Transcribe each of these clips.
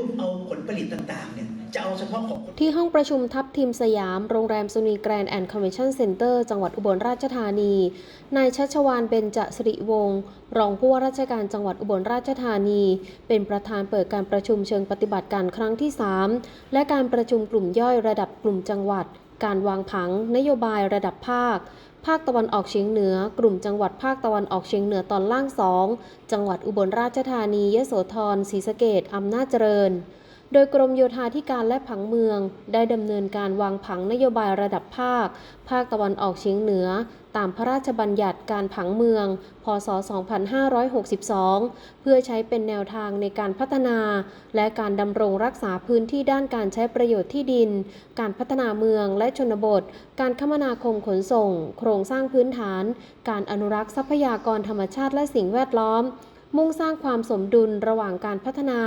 รูปเอาผลผลิตต่างๆเนี่ยจะเอาเฉพาะของที่ห้องประชุมทัพทีมสยาม โรงแรมสุนีแกรนด์แอนด์คอนเวนชั่นเซ็นเตอร์จังหวัดอุบลราชธานี นายชัชวานเบญจสิริวงศ์รองผู้ว่าราชการจังหวัดอุบลราชธานี เป็นประธานเปิดการประชุมเชิงปฏิบัติการครั้งที่ 3 และการประชุมกลุ่มย่อยระดับกลุ่มจังหวัด การวางผัง นโยบายระดับภาค ภาคตะวันออกเฉียงเหนือ กลุ่มจังหวัดภาคตะวันออกเฉียงเหนือตอนล่าง 2 จังหวัดอุบลราชธานียโสธร ศรีสะเกดอำนาจเจริญ โดยกรมโยธาธิการและผังเมือง ได้ดำเนินการวางผังนโยบายระดับภาค ภาคตะวันออกเฉียงเหนือ ตามพระราชบัญญัติการผังเมือง พศ 2562 เพื่อใช้เป็นแนวทางในการพัฒนา และการดำรงรักษาพื้นที่ด้านการใช้ประโยชน์ที่ดิน การพัฒนาเมืองและชนบท การคมนาคมขนส่ง โครงสร้างพื้นฐาน การอนุรักษ์ทรัพยากรธรรมชาติและสิ่งแวดล้อม มุ่งสร้างความสมดุลระหว่างการพัฒนา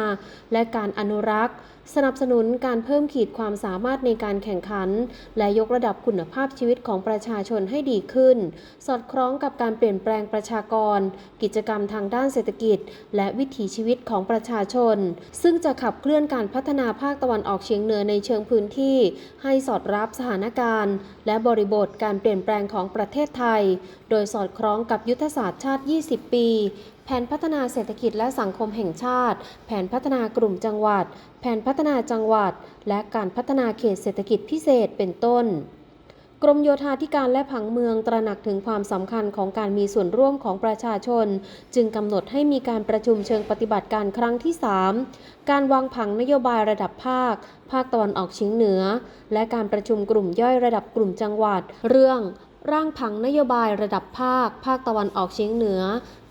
และการอนุรักษ์สนับสนุนการเพิ่มขีดความสามารถในการแข่งขัน และยกระดับคุณภาพชีวิตของประชาชนให้ดีขึ้น สอดคล้องกับการเปลี่ยนแปลงประชากร กิจกรรมทางด้านเศรษฐกิจ และวิถีชีวิตของประชาชน ซึ่งจะขับเคลื่อนการพัฒนาภาคตะวันออกเฉียงเหนือในเชิงพื้นที่ ให้สอดรับสถานการณ์ และบริบทการเปลี่ยนแปลงของประเทศไทย โดยสอดคล้องกับยุทธศาสตร์ชาติ 20 ปีแผนพัฒนาเศรษฐกิจและสังคมแห่งชาติ แผนพัฒนากลุ่มจังหวัด แผนพัฒนาจังหวัด และการพัฒนาเขตเศรษฐกิจพิเศษเป็นต้น กรมโยธาธิการและผังเมืองตระหนักถึงความสำคัญของการมีส่วนร่วมของประชาชน จึงกำหนดให้มีการประชุมเชิงปฏิบัติการครั้งที่ 3 การวางผังนโยบายระดับภาค ภาคตะวันออกเฉียงเหนือ และการประชุมกลุ่มย่อยระดับกลุ่มจังหวัด เรื่อง ร่างผังนโยบายระดับภาค ภาคตะวันออกเฉียงเหนือ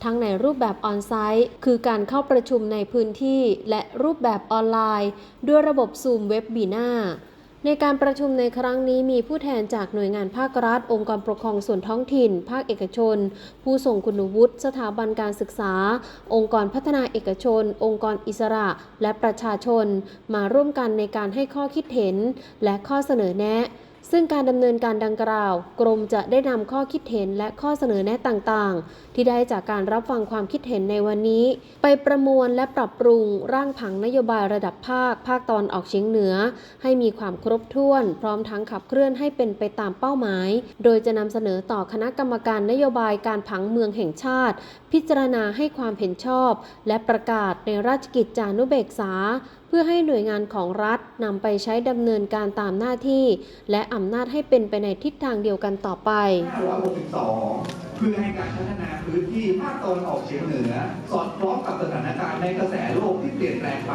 ทั้งในรูปแบบออนไซต์คือการเข้าประชุมในพื้นที่ และรูปแบบออนไลน์ ด้วยระบบซูมเว็บบีนาในการประชุมในครั้งนี้มีผู้แทนจากหน่วยงานภาครัฐ องค์กรปกครองส่วนท้องถิ่น ภาคเอกชน ผู้ส่งคุณวุฒิสถาบันการศึกษา องค์กรพัฒนาเอกชน องค์กรอิสระ และประชาชน มาร่วมกันในการให้ข้อคิดเห็น และข้อเสนอแนะ ซึ่งการดำเนินการดังกล่าว กรมจะได้นำข้อคิดเห็นและข้อเสนอแนะต่างๆ ที่ได้จากการรับฟังความคิดเห็นในวันนี้ ไปประมวลและปรับปรุงร่างผังนโยบายระดับภาค ภาคตอนออกเฉียงเหนือ ให้มีความครบถ้วน พร้อมทั้งขับเคลื่อนให้เป็นไปตามเป้าหมาย โดยจะนำเสนอต่อคณะกรรมการนโยบายการผังเมืองแห่งชาติ พิจารณาให้ความเห็นชอบ และประกาศในราชกิจจานุเบกษา พื่อให้หน่วยงานของรัฐนำไปใช้ดำเนินการตามหน้าที่ และอำนาจให้เป็นไปในทิศทางเดียวกันต่อไป 562 เพื่อให้การพัฒนาพื้นที่ภาคตะวันออกเฉียงเหนือ สอดคล้องกับสถานการณ์ในกระแสโลกที่เปลี่ยนแปลงไป